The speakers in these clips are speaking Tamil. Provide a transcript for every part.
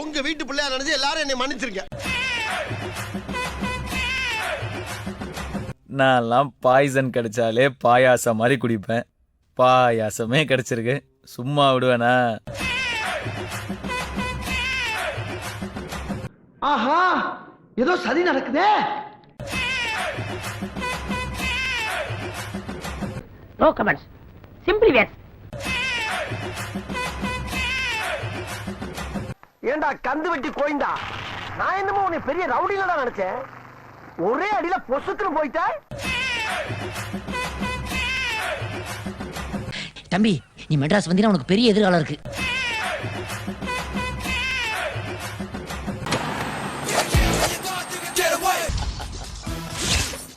உங்க வீட்டு பிள்ளையா நினைச்சு எல்லாரும் என்னை மன்னிச்சிருங்க. நான்லாம் பாய்சன் கிடைச்சாலே பாயாசம் மாதிரி குடிப்பேன். பாயாசமே கிடைச்சிருக்கு. சும்மா விடுவேனா? ஆஹா ஏதோ சதி நடக்குதே. நோ கமெண்ட்ஸ் சிம்பிளி வேஸ் ஏண்டா கந்து வெட்டி கோயந்தா? நான் என்னமோ உன்னை பெரிய ரவுடியில தான் நினைச்சேன். ஒரே அடியில பொசுக்குன்னு போயிட்ட? தம்பி நீ மெட்ராஸ் வந்தீங்கன்னா உனக்கு பெரிய எதிர்காலம் இருக்கு.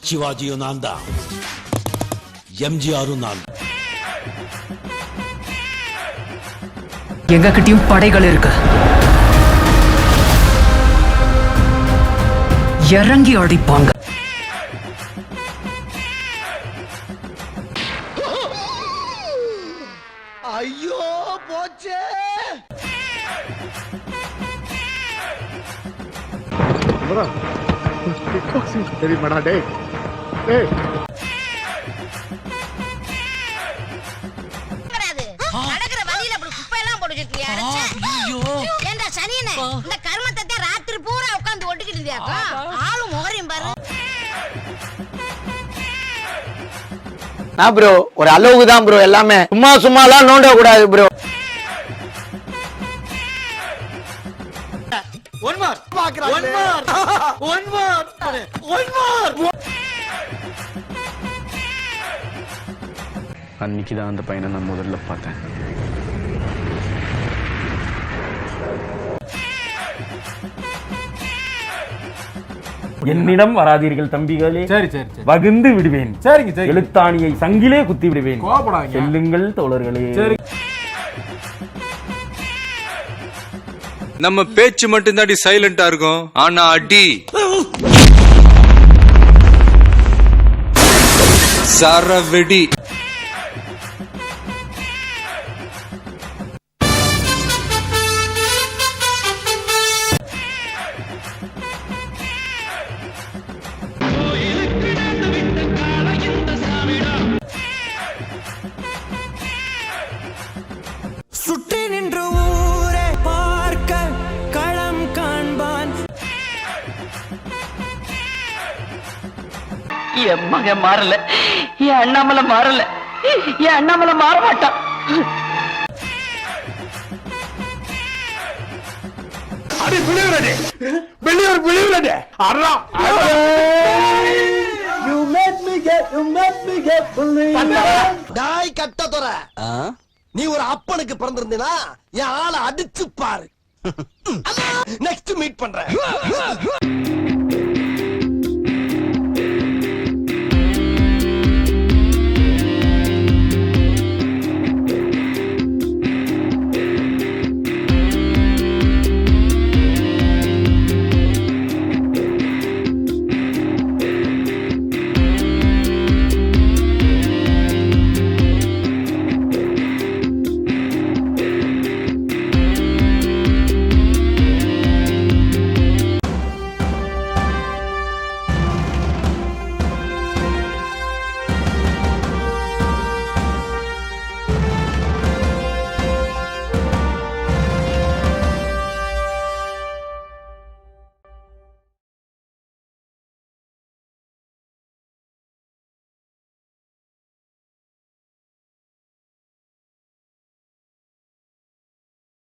சிவாஜியும் நான் தான். எம்ஜிஆரும் நான். எங்க கிட்டயும் படைகள் இருக்கு. இறங்கி அடிப்பாங்க. ஐயோ போச்சே. வராது நடக்கிற வழியில அப்படி குப்பை எல்லாம் போட்டு வச்சிருக்கியா ஏண்டா சனியனே இந்த ப்ரோ ஒரு அளவுக்கு தான் ப்ரோ எல்லாமே. சும்மா சும்மாலாம் நோண்ட கூடாது ப்ரோ அன்னைக்கு தான் அந்த பையனை நான் முதல்ல பார்த்தேன். என்னிடம் வராதீர்கள் தம்பிகளே. சரி சரி வகுந்து விடுவேன். சரிங்க சரி எழுத்தாணியை சங்கிலே குத்தி விடுவேன். செல்லுங்கள் தோழர்களே. சரி. நம்ம பேச்சு மட்டும் தாண்டி சைலண்டா இருக்கும். ஆனா அடி. சரவெடி. என் மகன் மாறல. என் அண்ணாமலை மாறல. என் அண்ணாமலை மாற மாட்டான். டாய் கட்ட தொற நீ ஒரு அப்பனுக்கு பிறந்திருந்தீனா என் ஆளை அடிச்சு பாரு நெக்ஸ்ட் மீட் பண்றேன்